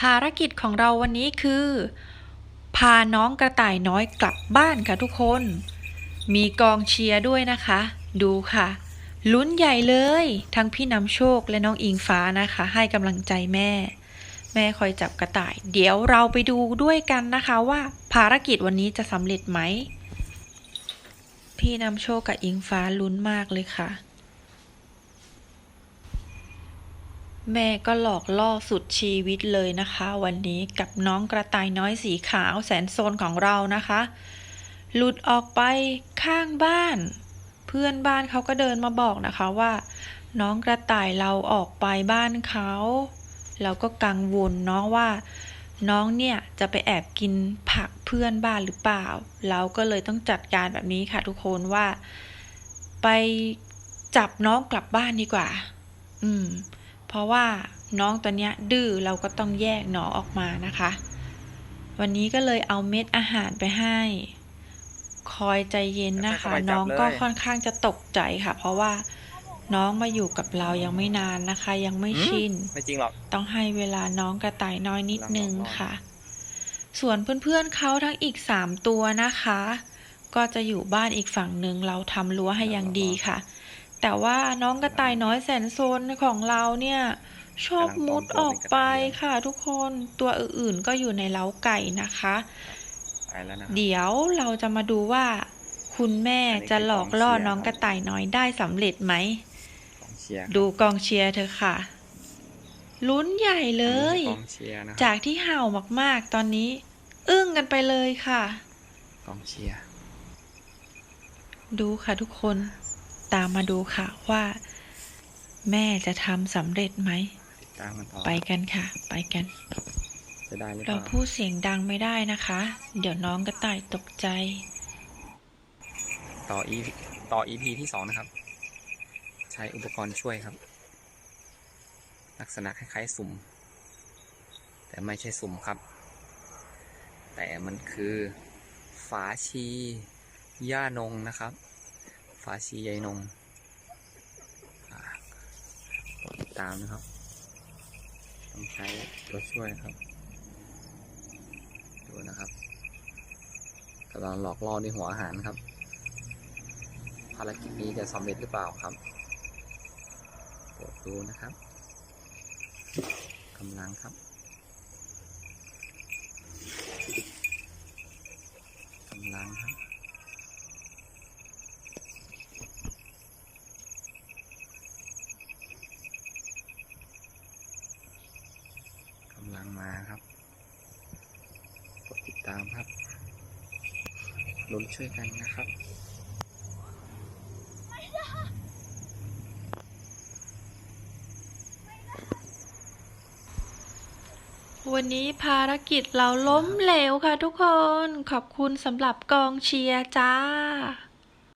ภารกิจของเราวันนี้คือ พาน้องกระต่ายน้อยกลับบ้านค่ะทุกคน มีกองเชียร์ด้วยนะคะ ดูค่ะลุ้นใหญ่เลย ทั้งพี่นำโชคและน้องอิงฟ้านะคะ ให้กำลังใจแม่ แม่คอยจับกระต่าย เดี๋ยวเราไปดูด้วยกันนะคะว่าภารกิจวันนี้จะสำเร็จไหม พี่นำโชคกับอิงฟ้าลุ้นมากเลยค่ะ แม่ก็หลอกล่อสุดชีวิตเลยนะคะ วันนี้กับน้องกระต่ายน้อยสีขาวแสนโซนของเรานะคะ หลุดออกไปข้างบ้าน เพื่อนบ้านเขาก็เดินมาบอกนะคะว่า น้องกระต่ายเราออกไปบ้านเขาเราก็กังวลเนาะว่า น้องเนี่ยจะไปแอบกินผักเพื่อนบ้านหรือเปล่า เราก็เลยต้องจัดการแบบนี้ค่ะทุกคนว่า ไปจับน้องกลับบ้านดีกว่า อืม เพราะว่าน้องตัวเนี้ยดื้อเราก็ต้องแยกน้องออกมานะคะ วันนี้ก็เลยเอาเม็ดอาหารไปให้ คอยใจเย็นนะคะค่อยๆจับน้องก็เลยค่อนข้างจะตกใจค่ะ เพราะว่าน้องมาอยู่กับเรายังไม่นานนะคะ ยังไม่ชินไม่จริงหรอกต้องให้เวลาน้องกระต่ายน้อยนิดนึงลองๆค่ะ ส่วนเพื่อนๆเขาทั้งอีกสามตัวนะคะ ก็จะอยู่บ้านอีกฝั่งหนึ่งเราทำรั้วให้อย่างดีค่ะ แต่ว่าน้องกระต่ายน้อยแสนโซนของเราเนี่ย ชอบมุดออกไปค่ะทุกคนตัวอื่นๆก็อยู่ในเล้าไก่นะคะไปแล้วนะเดี๋ยวเราจะมาดูว่า คุณแม่จะหลอกล่อน้องกระต่ายน้อยได้สำเร็จไหมกองเชียร์ดูกองเชียร์เธอค่ะ ลุ้นใหญ่เลยกองเชียร์นะจากที่เห่ามากๆตอนนี้ อึ้งกันไปเลยค่ะ กองเชียร์ดูค่ะทุกคน ตามมาดูค่ะว่า แม่จะทำสำเร็จไหมติดตามกันต่อไปกันค่ะ ไปกัน จะได้หรือเปเราล่าพูดเสียงดังไม่ได้นะคะ เดี๋ยวน้องกระต่ายตกใจ ต่อ EP ต่อ EP ที่สองนะครับ ใช้อุปกรณ์ช่วยครับ ลักษณะคล้ายๆสุ่ม แต่ไม่ใช่สุ่มครับ แต่มันคือ ฝาชี ย่านงนะครับฝาชีใยนงอ่ากดติดตามนะครับ ต้องใช้ตัวช่วยนะครับ ดูนะครับกำลังหลอกล่อด้วยหัวอาหารครับ ภารกิจนี้จะสำเร็จหรือเปล่าครับโปรดดูนะครับกำลังครับกำลังครับ กำลังมาครับกดติดตามครับลุ้นช่วยกันนะครับวันนี้ภารกิจเราล้มเหลวค่ะทุกคน ขอบคุณสำหรับกองเชียร์จ้า